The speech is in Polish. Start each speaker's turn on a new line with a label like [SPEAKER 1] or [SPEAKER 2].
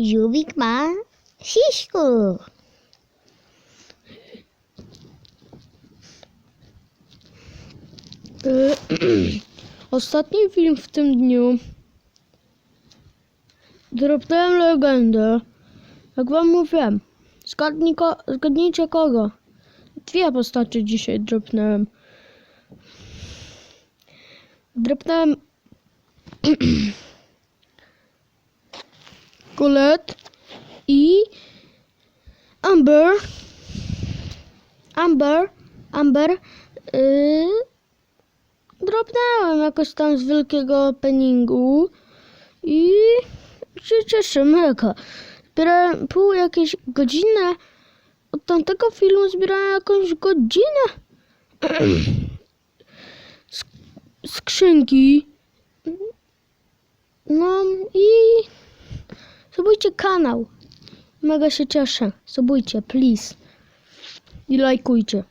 [SPEAKER 1] Żółwik ma siśku.
[SPEAKER 2] Ostatni film w tym dniu. Dropnąłem legendę. Jak wam mówiłem. Zgadnij ko- zgadnijcie kogo. Dwie postacie dzisiaj dropnąłem. Dropnąłem Colette i Amber. Amber. Amber. Yy, dropnąłem jakoś tam z wielkiego openingu i się cieszę mega. Zbierałem pół jakieś godzinę. Od tamtego filmu zbierałem jakąś godzinę. Sk- skrzynki. No i subujcie kanał. Mega się cieszę. Subujcie, please. I lajkujcie.